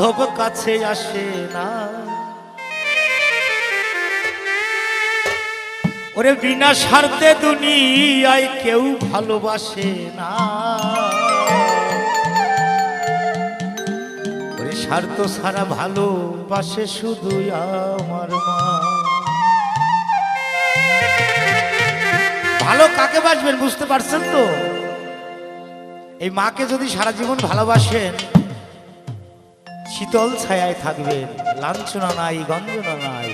বান্ধব কাছে আসে না। ওরে বিনা স্বার্থে দুনিয়ায় কেউ ভালোবাসে না। ওরে স্বার্থ ছাড়া ভালোবাসে শুধু আমার মা। ভালো কাকে বাসবেন বুঝতে পারছেন তো? এই মাকে যদি সারা জীবন ভালোবাসেন শীতল ছায়ায় থাকবেন লাঞ্ছনা নাই, গঞ্জনা নাই।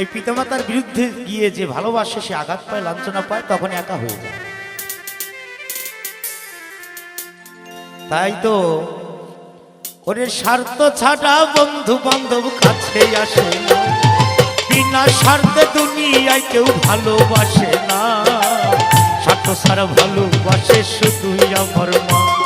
এই পিতামাতার বিরুদ্ধে গিয়ে যে ভালোবাসে, সে আঘাত পায়, লাঞ্ছনা পায়, তখন একা হয়ে যায়। তাই তো ওরে স্বার্থ ছাড়া বন্ধু বান্ধব কাছে আসে বিনা স্বার্থে দুনিয়ায় কেউ ভালোবাসে না। স্বার্থ ছাড়া ভালোবাসে শুধুই আমার মা।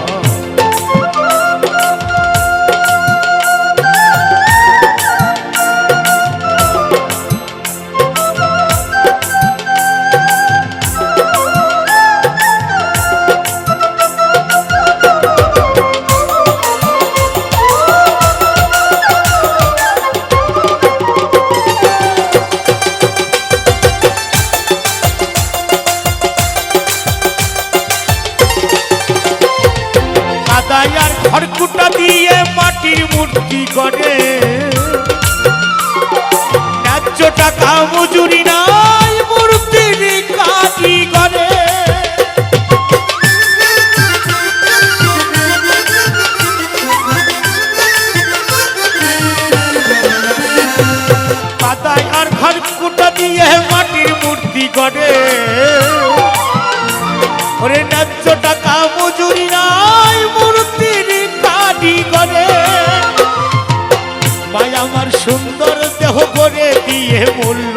মজুরি নাই মূর্তির কাটি করে ভাই আমার সুন্দর দেহ করে দিয়ে মূল্য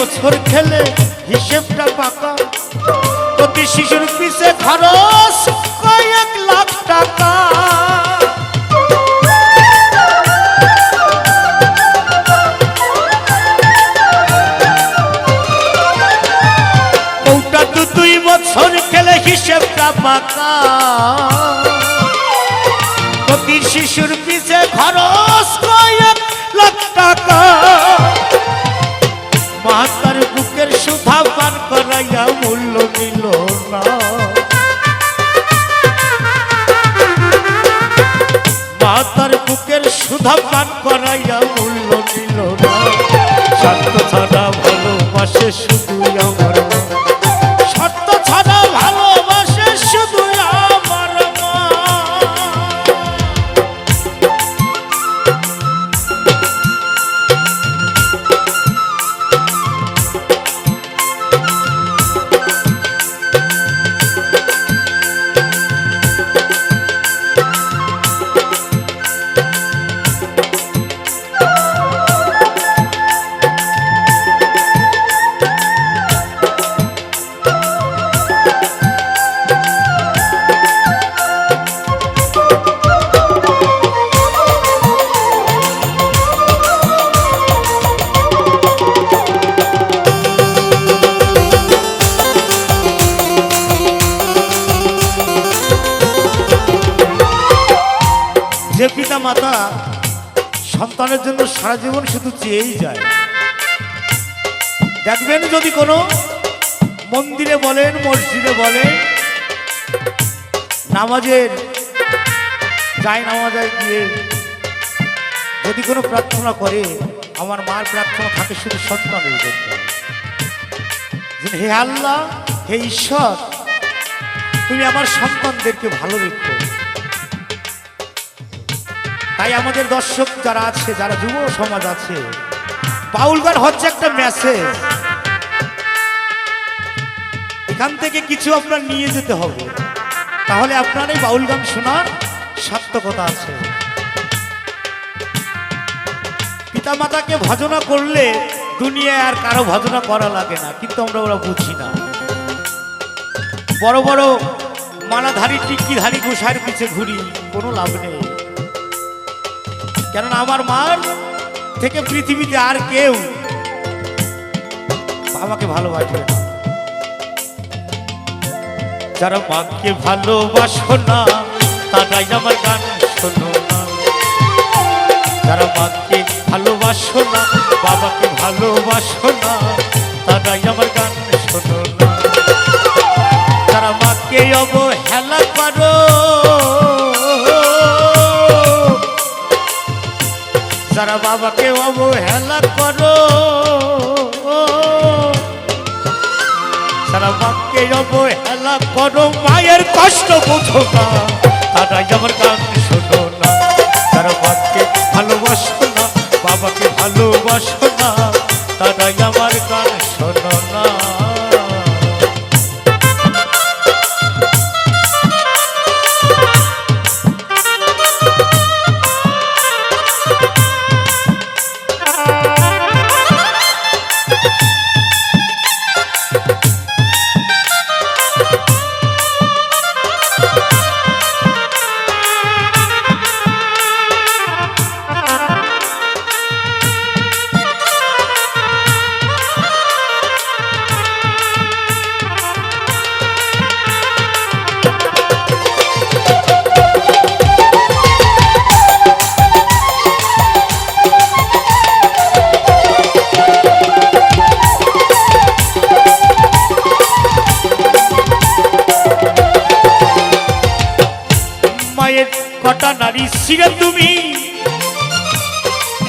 বছর খেলে হিসেবটা পাকা। প্রতি শিশুর সুধা পান করাইয়া মূল্য দিল না স্বার্থ ছাড়া ভালোবাসে শুধু সারা জীবন শুধু চেয়েই যায়। দেখবেন যদি কোনো মন্দিরে বলেন, মসজিদে বলেন, নামাজের যায় নামাজায় গিয়ে যদি কোনো প্রার্থনা করে, আমার মার প্রার্থনা থাকে শুধু সন্তানের জন্য। হে আল্লাহ, হে ঈশ্বর, তুমি আমার সন্তানদেরকে ভালো রেখো তাই আমাদের দর্শক যারা আছে, যারা যুব সমাজ আছে বাউল গান হচ্ছে একটা মেসেজ এখান থেকে কিছু আপনার নিয়ে যেতে হবে। তাহলে আপনার এই বাউল গান শোনার সার্থকতা আছে। পিতামাতাকে ভজনা করলে দুনিয়ায় আর কারও ভজনা করা লাগে না, কিন্তু আমরা ওরা বুঝি না। বড় বড় মালাধারী টিক্কিধারী গোসাইয়ের পিছে ঘুরি, কোনো লাভ নেই। কেননা আমার মার থেকে পৃথিবীতে আর কেউ আমাকে ভালোবাসবে না। যারা মাকে ভালোবাসো না, তারাই আমার গান শোনো না। যারা মাকে ভালোবাসো না, বাবাকে ভালোবাসো না, তারাই আমার গান শোনো না। যারা মাকে অবহেলা করো যারা বাবাকে অবহেলা করো। সারা বাবাকে অবহেলা করো, মায়ের কষ্ট বুঝো না। তারা আমার গান শোনো না। তারা বাবাকে ভালোবাসো না, বাবাকে ভালোবাসো না। তারা আমার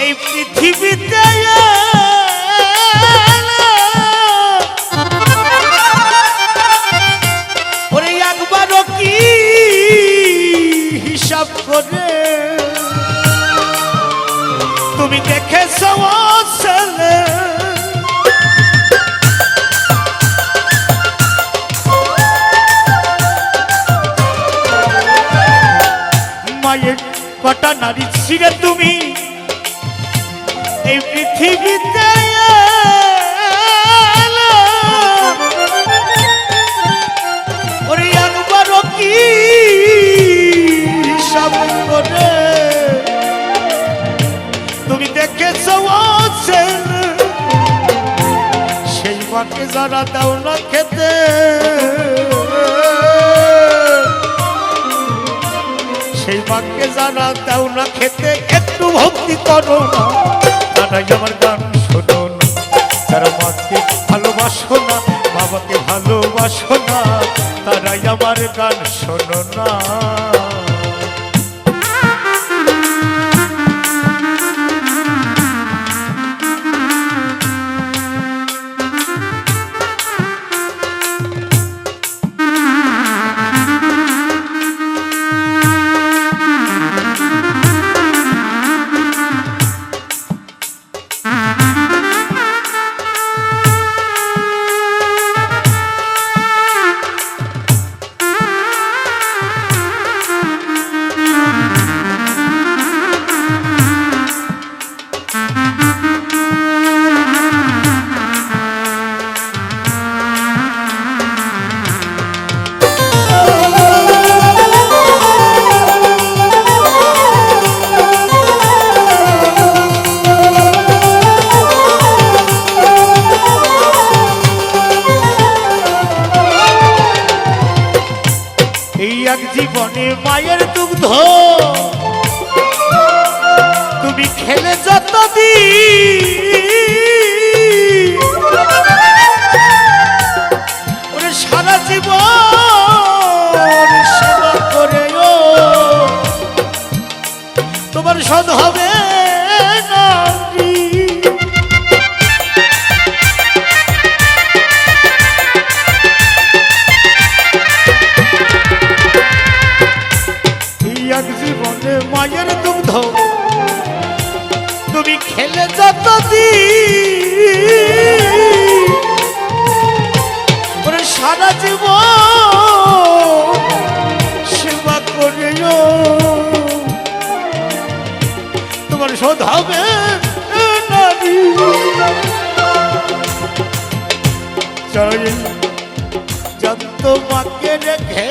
এই পৃথিবীতে ওরে একবারও কি হিসাব করে? তুমি দেখেছ ছেলে? মায়ের কটা নারী ছিলে তুমি? এই পৃথিবীতে তুমি দেখেছ সেই মাকে যারা দাও না খেতে। যারা দাও না খেতে, একটু ভক্তি করো না। দাদাই আমার গান শোনো না। তারা মাকে ভালোবাসো না, বাবাকে ভালোবাসো না। তারাই আমার গান শোনো না। মায়ের দুগ্ধ। তুমি খেলে যত ওরে সারা জীবন সেবা করে তোমার সদ হবে চাই যত মাকে রেখে।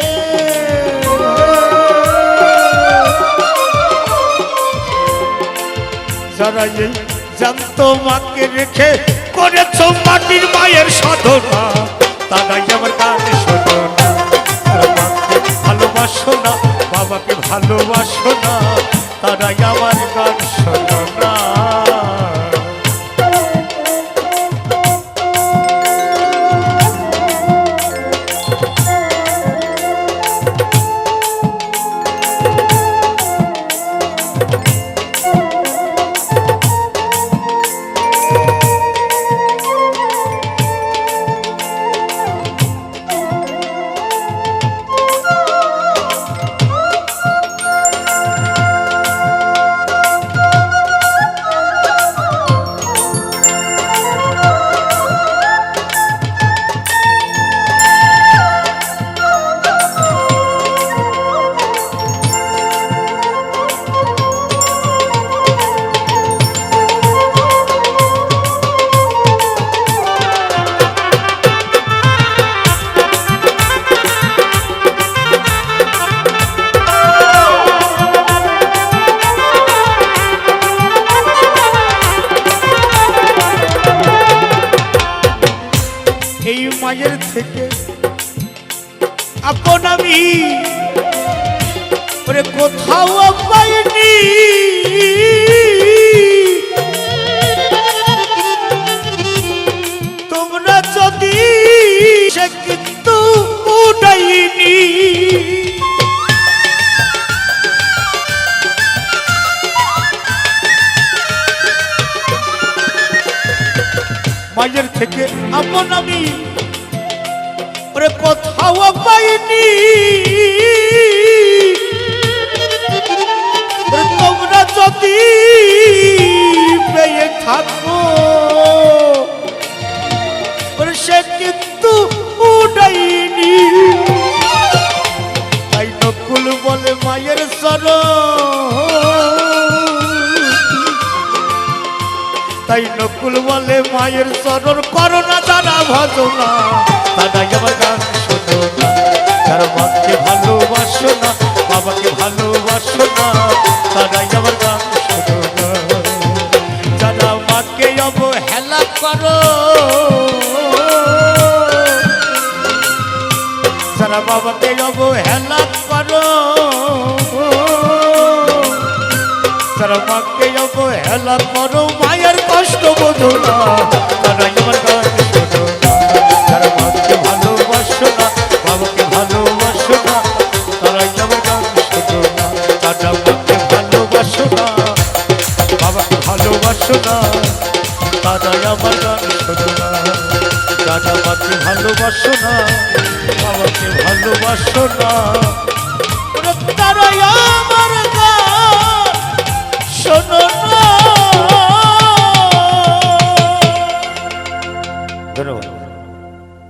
যারা এই জানত মাকে রেখে করেছ মাটির মায়ের সাধনা, তারাই আমার গান শোনো ভালোবাসো না, বাবাকে ভালোবাসো না, তারাই আমার গান শোনো। যদি সে কিন্তু উঠাইনি মায়ের থেকে আপন আমি ওরে কোথাও পাইনি। তোমরা যদি পেয়ে থাকো বলে মায়ের চরণ করোনা তারা ভজনা তারা আমার গান শোনো। যারা মাকে ভালোবাসো না, বাবাকে ভালোবাসো না, তারাই আমার গান শোনো যারা মাকে অবহেলা করো, যারা বাবাকে অবহেলা করো তারা মাকে অবহেলা করো ভালোবাসো না তারা আমার গান শোনো। তারা মাকে ভালোবাসো বাবাকে ভালোবাসো